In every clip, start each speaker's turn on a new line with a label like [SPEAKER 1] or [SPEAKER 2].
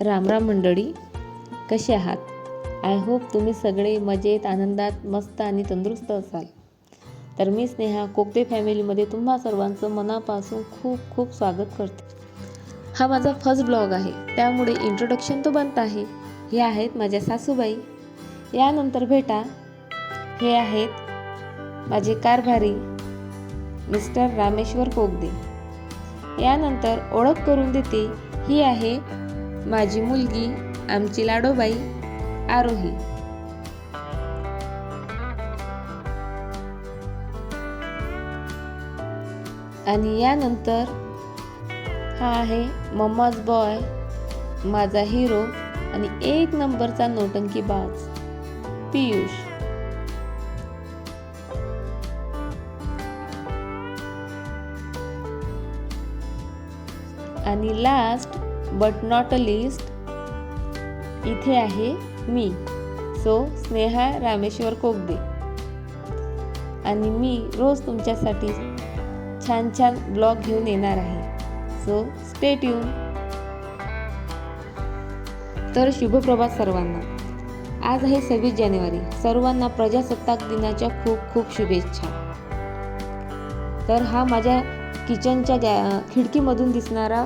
[SPEAKER 1] रामराम मंडळी कसे आहात? आय होप तुम्ही सगळे मजेत आनंदात मस्त आणि तंदुरुस्त असाल. तर मी स्नेहा कोकते फॅमिलीमध्ये तुम्हा सर्वांचं मनापासून खूप खूप स्वागत करते. हा माझा फर्स्ट ब्लॉग आहे. त्यामुळे इंट्रोडक्शन तो बनत आहे. हे आहेत माझ्या सासूबाई. यानंतर भेटा. हे आहेत माझे कारभारी मिस्टर रामेश्वर कोगदे. यानंतर ओळख करून देते. ही आहे माझी मुलगी आमची लाडोबाई आरोही. आणि यानंतर हा आहे मम्माज बॉय माझा हिरो आणि एक नंबरचा नोटंकी बाज पियुष. आणि last but not a least इथे आहे मी. सो स्नेहा रामेश्वर कोगदे. आणि मी रोज तुमच्यासाठी छान छान ब्लॉग घेऊन येणार आहे. सो स्टे ट्यून तर शुभप्रभात सर्वांना. आज आहे सव्वीस जानेवारी. सर्वांना प्रजासत्ताक दिनाच्या खूप खूप शुभेच्छा. तर हा माझ्या किचनच्या गॅ खिडकीमधून दिसणारा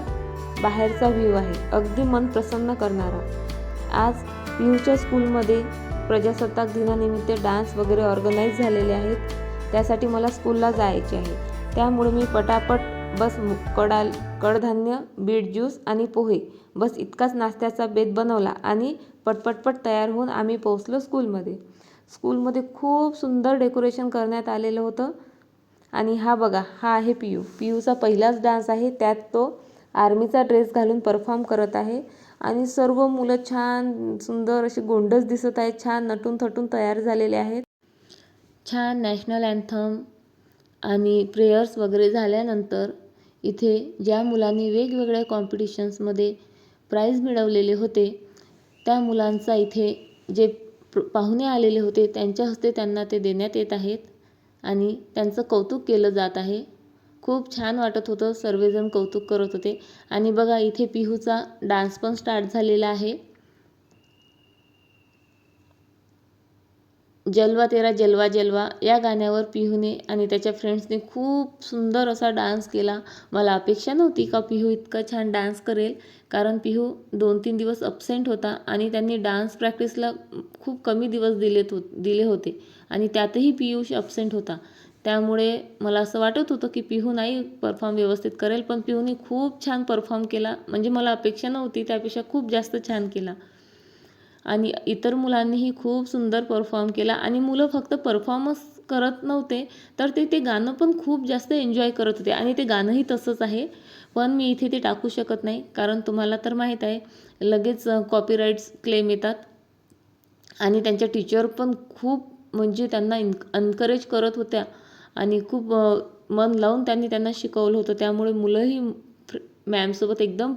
[SPEAKER 1] बाहेरचा व्ह्यू आहे. अगदी मन प्रसन्न करणारा. आज पियूच्या स्कूलमध्ये प्रजासत्ताक दिनानिमित्त डान्स वगैरे ऑर्गनाईज झालेले आहेत. त्यासाठी मला स्कूलला जायचे आहे. त्यामुळे मी पटापट बस कडाल कडधान्य बीट ज्यूस आणि पोहे बस इतकाच नाश्त्याचा बेत बनवला आणि पटपटपट तयार होऊन आम्ही पोहोचलो स्कूलमध्ये. स्कूलमध्ये खूप सुंदर डेकोरेशन करण्यात आलेलं होतं. आणि हा बघा हा आहे पियू. पियूचा पहिलाच डान्स आहे. त्यात तो आर्मीचा ड्रेस घालून परफॉर्म करत आहे. आणि सर्व मुलं छान सुंदर असे गोंडस दिसत आहेत. छान नटून थटून तयार झालेले आहेत. छान नॅशनल अँथम आणि प्रेयर्स वगैरे झाल्यानंतर इथे ज्या मुलांनी वेगवेगळ्या कॉम्पिटिशन्समध्ये प्राईज मिळवलेले होते त्या मुलांचा इथे जे प्र- पाहुणे आलेले होते त्यांच्या हस्ते त्यांना ते देण्यात येत आहेत. आणि त्यांचं कौतुक केलं जात आहे. खूप छान वाटत होतं. सर्वजण कौतुक करत होते. आणि बघा इथे पिहूचा डान्स पण स्टार्ट झालेला आहे. जलवा तेरा जलवा जलवा या गाण्यावर पिहूने आणि त्याच्या फ्रेंड्सने खूप सुंदर असा डान्स केला. मला अपेक्षा नव्हती का पिहू इतका छान डान्स करेल. कारण पिहू दोन तीन दिवस अपसेंट होता आणि त्यांनी डान्स प्रॅक्टिसला खूप कमी दिवस दिलेत हो दिले होते. आणि त्यातही पियुष अपसेंट होता. त्यामुळे मला असं वाटत होतं की पिहू नाही परफॉर्म व्यवस्थित करेल पण पिहूने खूप छान परफॉर्म केला. म्हणजे मला अपेक्षा नव्हती त्यापेक्षा खूप जास्त छान केला. आणि इतर मुलांनीही खूप सुंदर परफॉर्म केला. आणि मुलं फक्त परफॉर्मन्स करत नव्हते तर ते ते गाणं पण खूप जास्त एन्जॉय करत होते. आणि ते गाणंही तसंच आहे. पण मी इथे ते टाकू शकत नाही कारण तुम्हाला तर माहीत आहे लगेच कॉपीराईट्स क्लेम येतात. आणि त्यांच्या टीचर पण खूप म्हणजे त्यांना इन एनकरेज करत होत्या. आणि खूप मन लावून त्यांनी त्यांना शिकवलं होतं. त्यामुळे मुलंही फ्र मॅमसोबत एकदम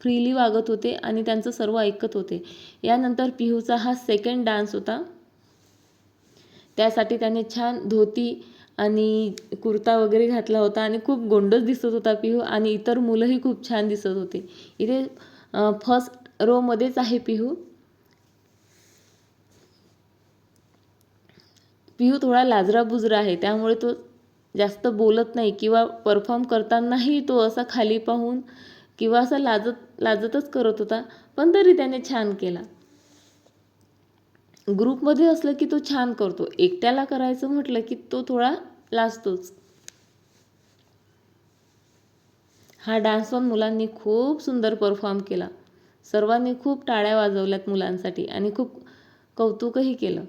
[SPEAKER 1] फ्रीली वागत होते आणि त्यांचं सर्व ऐकत होते. यानंतर पिहूचा हा सेकंड डान्स होता. त्यासाठी त्याने छान धोती आणि कुर्ता वगैरे घातला होता आणि खूप गोंडस दिसत होता पिहू आणि इतर मुलंही खूप छान दिसत होते. इथे फर्स्ट रोमध्येच आहे पिहू. पिहू थोडा लाजरा बुजरा आहे त्यामुळे तो जास्त बोलत नाही किंवा परफॉर्म करतानाही तो असा खाली पाहून किंवा असा लाजत लाजतच करत होता पण तरी त्याने छान केला. ग्रुपमध्ये असलं की तो छान करतो. एकट्याला करायचं म्हटलं की तो थोडा लाजतोच. हा डान्स पण मुलांनी खूप सुंदर परफॉर्म केला. सर्वांनी खूप टाळ्या वाजवल्यात मुलांसाठी आणि खूप कौतुकही केलं.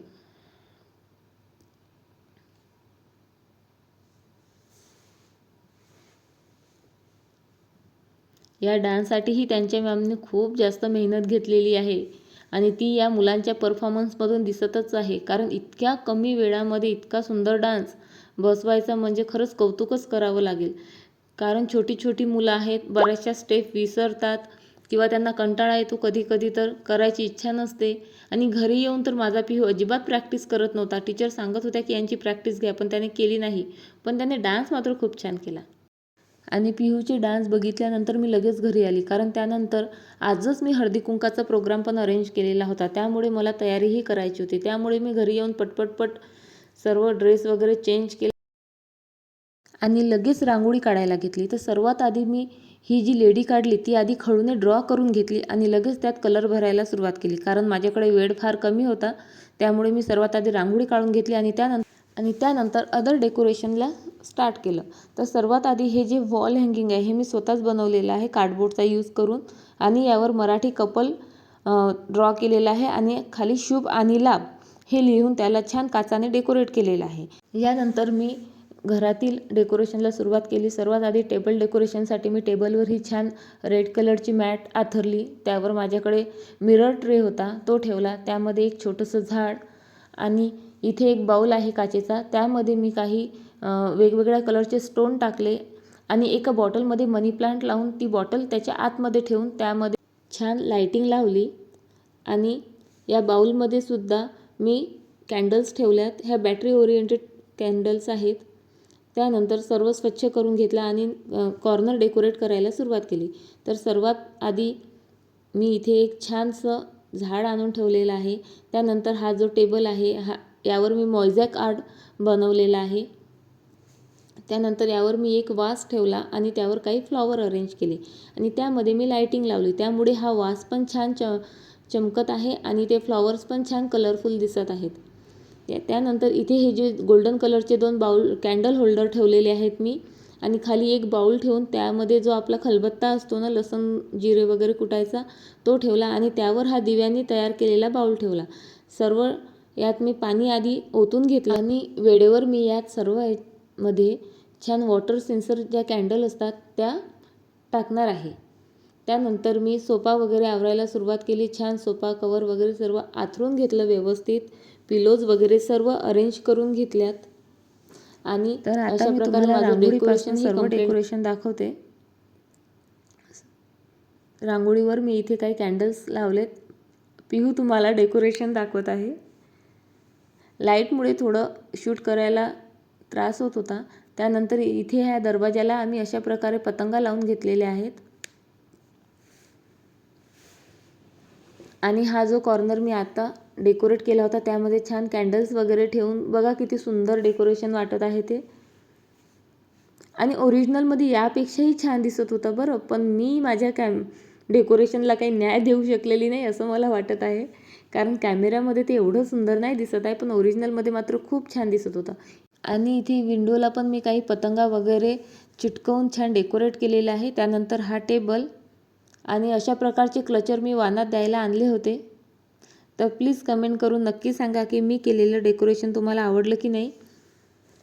[SPEAKER 1] या डान्ससाठीही त्यांच्या मॅमने खूप जास्त मेहनत घेतलेली आहे. आणि ती या मुलांच्या परफॉर्मन्समधून दिसतच आहे. कारण इतक्या कमी वेळामध्ये इतका सुंदर डान्स बसवायचा म्हणजे खरंच कौतुकच करावं लागेल. कारण छोटी छोटी मुलं आहेत बऱ्याचशा स्टेप विसरतात किंवा त्यांना कंटाळा येतो कधी कधी तर करायची इच्छा नसते. आणि घरी येऊन तर माझा पिहू अजिबात प्रॅक्टिस करत नव्हता. टीचर सांगत होत्या की यांची प्रॅक्टिस घ्या पण त्याने केली नाही. पण त्याने डान्स मात्र खूप छान केला. आणि पिहूचे डान्स बघितल्यानंतर मी लगेच घरी आली. कारण त्यानंतर आजच मी हळदी कुंकाचा प्रोग्राम पण अरेंज केलेला होता. त्यामुळे मला तयारीही करायची होती. त्यामुळे मी घरी येऊन पटपटपट सर्व ड्रेस वगैरे चेंज केले आणि लगेच रांगोळी काढायला घेतली. तर सर्वात आधी मी ही जी लेडी काढली ती आधी खडूने ड्रॉ करून घेतली आणि लगेच त्यात कलर भरायला सुरुवात केली. कारण माझ्याकडे वेळ फार कमी होता. त्यामुळे मी सर्वात आधी रांगोळी काढून घेतली आणि त्यानंतर आणि त्यानंतर अदर डेकोरेशनला स्टार्ट केलं. तर सर्वात आधी हे जे वॉल हँगिंग आहे हे मी स्वतःच बनवलेलं आहे कार्डबोर्डचा यूज करून. आणि यावर मराठी कपल ड्रॉ केलेला आहे आणि खाली शुभ आणि लाभ हे लिहून त्याला छान काचाने डेकोरेट केलेलं आहे. यानंतर मी घरातील डेकोरेशनला सुरुवात केली. सर्वात आधी टेबल डेकोरेशनसाठी मी टेबलवर ही छान रेड कलरची मॅट आथरली. त्यावर माझ्याकडे मिरर ट्रे होता तो ठेवला. त्यामध्ये एक छोटंसं झाड आणि इथे एक बाऊल आहे काचेचा. त्यामध्ये मी काही वेगवेगळ्या कलरचे स्टोन टाकले आणि एका बॉटलमध्ये मनी प्लांट लावून ती बॉटल त्याच्या आतमध्ये ठेवून त्यामध्ये छान लाइटिंग लावली आणि या बाऊलमध्ये सुद्धा मी कॅन्डल्स ठेवल्यात. ह्या बॅटरी ओरिएंटेड कॅन्डल्स आहेत. त्यानंतर सर्व स्वच्छ करून घेतला आणि कॉर्नर डेकोरेट करायला सुरुवात केली. तर सर्वात आधी मी इथे एक छानसं झाड आणून ठेवलेलं आहे. त्यानंतर हा जो टेबल आहे हा यावर मी मॉयझॅक आर्ट बनवलेला आहे. त्यानंतर यावर मी एक वास ठेवला आणि त्यावर काही फ्लॉवर अरेंज केले. आणि त्यामध्ये मी लाईटिंग लावली. त्यामुळे हा वास पण छान च चमकत आहे आणि ते फ्लॉवर्स पण छान कलरफुल दिसत आहेत. त्या त्यानंतर इथे हे जे गोल्डन कलरचे दोन बाउल कॅन्डल होल्डर ठेवलेले आहेत मी. आणि खाली एक बाऊल ठेवून त्यामध्ये जो आपला खलबत्ता असतो ना लसण जिरे वगैरे कुटायचा तो ठेवला आणि त्यावर हा दिव्यांनी तयार केलेला बाउल ठेवला. सर्व यात मी पाणी आधी ओतून घेतलं आणि वेळेवर मी यात सर्वमध्ये छान वॉटर सेन्सर ज्या कॅन्डल असतात त्या टाकणार आहे. त्यानंतर मी सोफा वगैरे आवरायला सुरुवात केली छान सोफा कवर वगैरे सर्व आथरून घेतलं व्यवस्थित पिलोज वगैरे सर्व अरेंज करून घेतल्यात. आणि
[SPEAKER 2] तर आता
[SPEAKER 1] अशा
[SPEAKER 2] मी
[SPEAKER 1] प्रकारे माझं डेकोरेशन
[SPEAKER 2] सर्व
[SPEAKER 1] सर्व
[SPEAKER 2] डेकोरेशन दाखवते.
[SPEAKER 1] रांगोळीवर मी इथे काही कॅन्डल्स लावलेत. पिहू तुम्हाला डेकोरेशन दाखवत आहे. लाईटमुळे थोडं शूट करायला त्रास होत होता. त्यानंतर इथे ह्या दरवाजाला आम्ही अशा प्रकारे पतंगा लावून घेतलेल्या आहेत. आणि हा जो कॉर्नर मी आता डेकोरेट केला होता त्यामध्ये छान कॅन्डल्स वगैरे ठेवून बघा किती सुंदर डेकोरेशन वाटत आहे ते. आणि ओरिजिनलमध्ये यापेक्षाही छान दिसत होतं बरं पण मी माझ्या कॅम डेकोरेशनला काही न्याय देऊ शकलेली नाही असं मला वाटत आहे. कारण कॅमेऱ्यामध्ये ते एवढं सुंदर नाही दिसत आहे पण ओरिजिनलमध्ये मात्र खूप छान दिसत होतं. आणि इथे विंडोला पण मी काही पतंगा वगैरे चिटकवून छान डेकोरेट केलेलं आहे. त्यानंतर हा टेबल आणि अशा प्रकारचे क्लचर मी वानात द्यायला आणले होते. तर प्लीज कमेंट करून नक्की सांगा की मी केलेलं डेकोरेशन तुम्हाला आवडलं की नाही.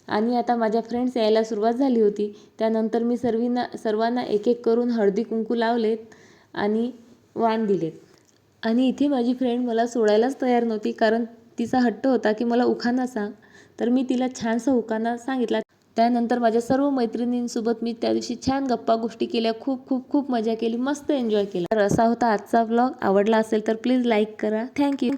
[SPEAKER 1] आणि आता माझ्या फ्रेंड्स यायला सुरुवात झाली होती. त्यानंतर मी सर्वींना सर्वांना एक एक करून हळदी कुंकू लावलेत आणि वाण दिलेत. आणि इथे माझी फ्रेंड मला सोडायलाच तयार नव्हती कारण तिचा हट्ट होता की मला उखाणा सांग. तर मी तिला छानसा उखाणा सांगितला. त्यानंतर माझ्या सर्व मैत्रिणींसोबत मी त्या दिवशी छान गप्पा गोष्टी केल्या. खूप खूप खूप मजा केली. मस्त एन्जॉय केला. तर असा होता आजचा ब्लॉग आवडला असेल तर प्लीज लाईक करा. थँक्यू